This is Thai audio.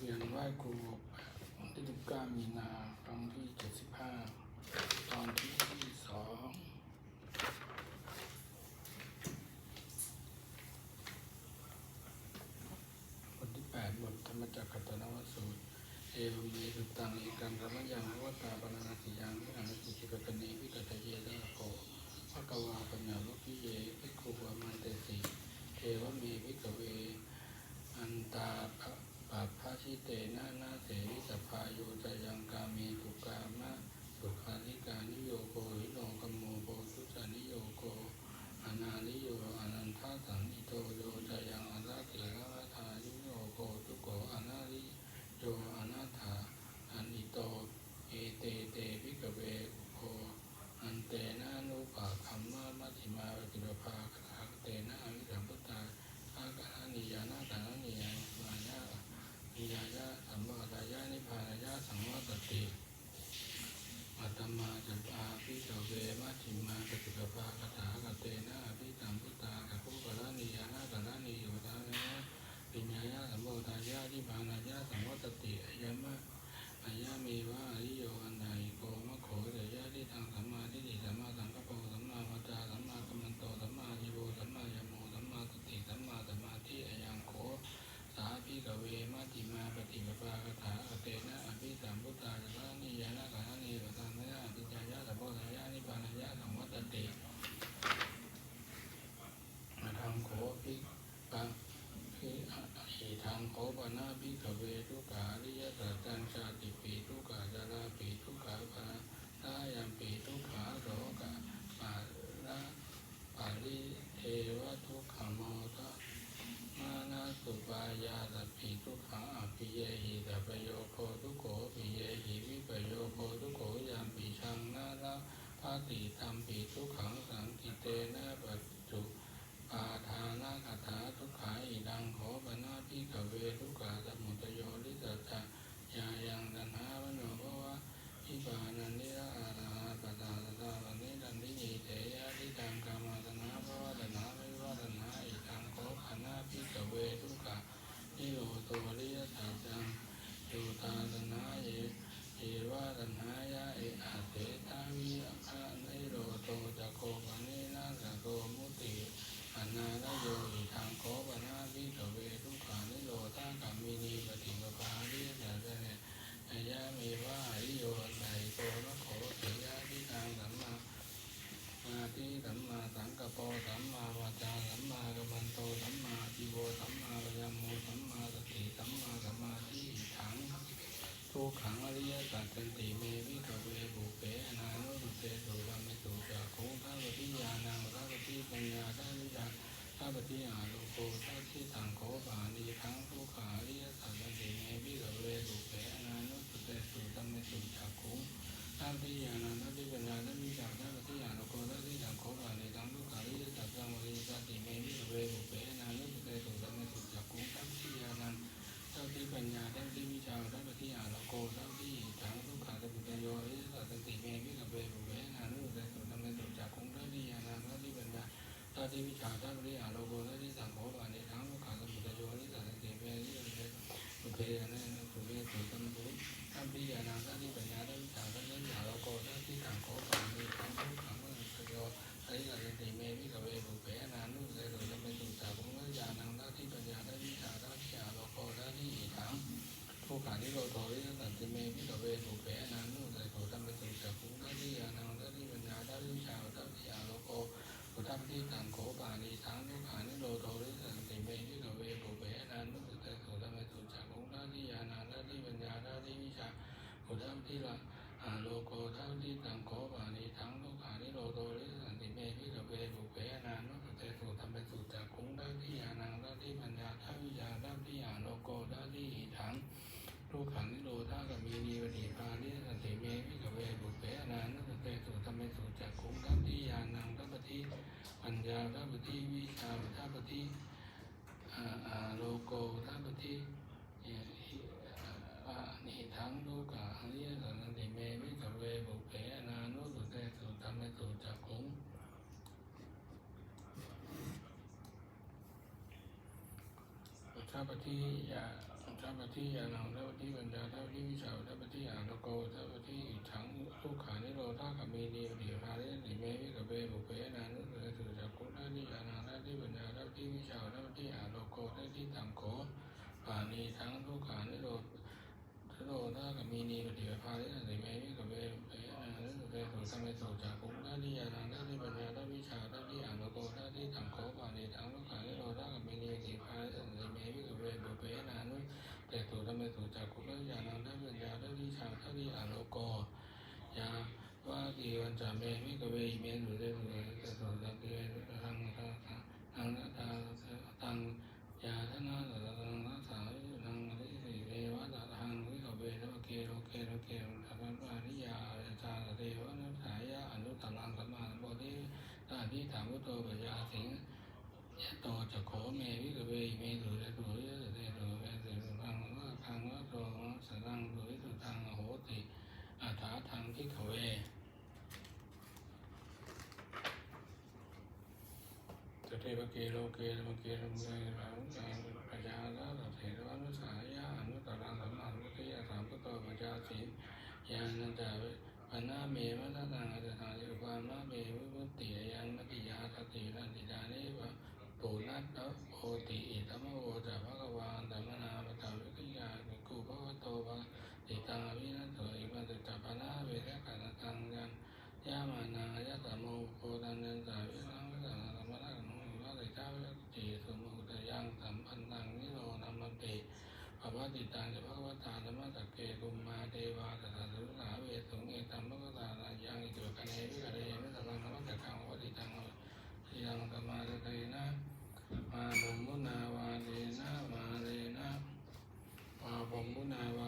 เรียนไหว้ครูวันที่19มีนาครั้งที่ 75 ตอนที่สองบทที่ 8 บทธรรมจักรตนวสูตร เอวเยสุตังเอกังธรรมยังพระตาปนานาติยังวิหารติจิกตนีวิกตเยนะโกภะกวาปัญญาลุกิเยภิกขุวามันเตสิเทวเมภิกเว อันตาปะ ปะพะชิเตนะนาเสวิสภาโยจยังกามีทุกามะสุขานิกานิโยโกหิโนกมโมโปสุจานิโยโกอนานิโยอนันทาสังอิโตโยจยังอนาเถระทายุโยโกทุโกอนาลิโยอนาถาอันอิโตเอเตเตวิกเวอุโคอันเตนะนุปะคัมมะมัชฌิมาปฏิปภาคาเตนะอวิสัมพุตตา อากานิยานาตานิยามายานิยายาสัมมาตายานิพพานายาสังวัตติอั ตมาจัปาพิสเวมัชฌิมาปฏิปภาคถากเตนะอภิสัมพุตตากะภุกะลานิยานาตานิโยตานะปิญญายาสัมโพธายานิพานายาสัมวัตติอายมะอายามีวะอริโยอันใดโกมะโขเดยะทิทางสัมมาทิฏฐิสัมมาสังกัปโปสัมมาวาจาสัมมากัมมันโตสัมมาอาชีโวสัมมายโมสัมมาสติสัมมาสมาธิอายังโขสาภิกเวมัจจิมาปฏิปภาคถาอเตนะอภิสัมพุทธาสานิยานะกานิปทานนะอภิจายะสัพพทายานิพพานายะสังวัตติมาทำโขภิกปังภิอิทางโขปนาภิกเวทุกขาริยสัจจัญชาติปีทุกขาจาราปีทุกขาภาทายัมปีทุกขาโรกะปาระ ปาริเทวทุกขโมทะมานาสุปายาตปิทุกขังอภิเยหิตปโยโคทุกโขปิเยหิวิปโยโคทุกโขยามปิชังนาละภา ติธรรมปิทุกขังสังกิเตนะปัจจุปาทานาคาถาทุกขาอิดังขอปนาพิกเวทุกขาสมุตโยลิสัจจยายังตันหาวโนภวะ อิปานันนิราอาราปะตาตะตาวันนิรันดิญิเตยะทิตังกามาตนาภวตนาวิวัตนาอิตังโคขานาปิกเวทุกขะนิโรโตริยสัจจังโยตาตนาเยเอวะตนายะเออาเตตาวิอะคะนิโรโตจะโคปนินาสะโกมุติอนาลโยอิทังโคปนาปิกเวทุกขานิโรธากามินีปฏิปภาริยสัจเจ อายะมีว่าอริโยไนโกนะโขเถยะทิทางสัมมามาทิสัมมาสังกปปสัมมาวาจาสัมมากัมมันโตสัมมาจิโวสัมมาปัญญโมสัมมาสติสัมมาสมาธิถังทุก ขังอริยสัจจันติเมวิกเวบุเปอนานุสุเตสุธรรมสุจักขุทัพพิญาณังทัพพิปัญญาทัพพิจารทัพพิอาโลโกทัพพิตังโขปานีทั้งทุกขาอริยสัจจันติเมวิกเวบุเปอนานุสุเตสุธรรมิสุจักขุทัพพิญาณังทัพพิปัญญาทัพพิจารทัพพิอาโลโกทัพพิตังโขปานีทั้งทุกขาอริยสัจจันติเมวิกเวบุเปอนานุสุเตสุธรรมิสุจักขุทัพพิญาณังทัพพิปัญญาทัพพิวิชาทัพพิอาโลโก ทัพพิถังทุกขาสมุทัยโยอริสัจติเมวิกเวบุเวนานุเตสุตัมเมตุจากขุงทัพพิญาณังทัพพิปัญญาทัพพิวิชาทัพพิอาโลโกทัพพิสังโฆปานิถังทุกขาสมุทัยโยอริยสัจติเมวิกเวบุเพนะนะสุเวสุตัมปุทัพพิญาณังทัพพิปัญญาทัพพิชาทัพพิอาโลโกทัพพิสังโฆปานิถังทุกขังสมุทัยโยอริยสัจติเมวิกเวบุเพนานุเตสุตัมเมตุจักขุงทัพพิญาณังทัพพิปัญญาทัพพิชาทัพพิอาโลโกทัพพิถัง ทุกขานิโรธโริยสันติเมพิกเวสุเปอนานุสัยโสตัมเปสุจักขุงทัติยานังทัติปัญญาทัติวิชาทัติยาโลโกสุทัพพิตังโขปานีทังทุกขานิโรธโริยสันติเมพิกเวสุเปอนานุสัยโสตัมเปสุจักขุงทัติยานังทัติปัญญาทัติวิชาสุทัพพิละ อาโลโกทัพพิตังโขปานีทังทุกขานิโรธโริสันติเมพิกเวสุเปอนานุสัยโสตัมเปสุจักุงทัติยานังทัติปัญญาทัติวิชาทัติอาโลโกทัติทังทุกขังนิโรธากามีนีปฏิภานิสันติเมวิกเวบุเปอนานุสเตสุธรรมสุจักขุงทัพทิยานังทัพทิปัญญาทัพทิวิชาทัพทิอาโลโกทัพทิ นิทังทุกขาอริยสันติเมวิกเวบุเปอนานุสุเตสุธรรมสุจักขุงพุทธพทิยาทัพพทิยานังทัพพทิปัญญาทัพพทิวิชาทัพพทิอาโลโกทัพพทิถังทุกขานิโรธาขมีนีเดียพาเรสิเมวิกเวบุเพนานุเสสุจักขุทัพทิยานังทัพพทิปัญญาทัพพทิวิชาทัพพทิอาโลโกทัพพทิตังโขปานีทั้งทุกขานิโรธ ทโรธากับ มีนีปฏิภาลิสิเมวิกับเวเปอานุสเปสุสัมเมสุจากุทัติยานังทัติปัญญาทัวิชาได้อานุโกทัติตังโคปานิทังทุกขานิโรธากับมีนีปฏิภาลิสิเมวิกับเวบุเปอานุเปสุสัมเมสุจากุทัติยานังทัติปัญญาทัวิชาทัติอานุโกยาวากีวันจาเมวิกับเวเมสุเตสุเตสุสัตติเวทังทังทังทังทัง ยาธนาตะตังนัสสานังอริสิเทวะตะทังวิกเวทวะเกโลเกโลเกโลทัพพะริยาจาเทวะนัสสายะอนุตตรังสัมมาสัมโพธิตาทิถามุตโตปยาสิงยะโต จะโขเมวิกเวเมสุเตสุยะเตสุเวสุทังวะทังวะโตสรังสุวิสุทังโหติอัฏฐาทังพิกเวตเทวเกโลเกธรเกธรเกรังสังปยาลาตเถรวานุสายาอนุตตรังสัมมาสัมพุทยาสามพุทโตปยาสิยานันตาเวปนาเมวะตตังอัตถายุปามาเมวิตติยังมติยาสติรันติดานิวะ ปุนัตตโอติอิตมะโวจะภะคะวาตัมมนาปะตาวิกยากุภวะโตภะติตังอภินัสโสอิมัตตะปนาเวทะกะตังยังยามานังยะตโมโพธันยันตาวิรังวิสังสัมมนังนุวะเตชะวิจิสุมุตยังสัมพันธังนิโรนัมมเปภวะติตังจะภควตาธรรมะตะเกกุมมาเทวาตถาสุสาเวสุงเอตัมภควตานายังอิจุคะเนวิกะเรมิสังธรรมะตะกังวะติตังทิยังธรรมาเตนะ ปาบุมุนาวาเลนะวาเลนะปาบุมุนาวา